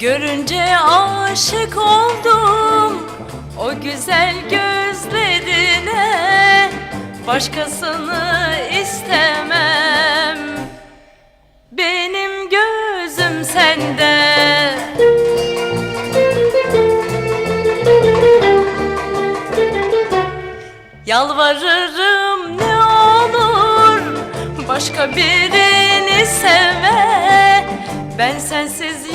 Görünce aşık oldum o güzel gözlerine. Başkasını istemem. Benim gözüm sende. Yalvarırım ne olur Başka birini sevme. Ben sensiz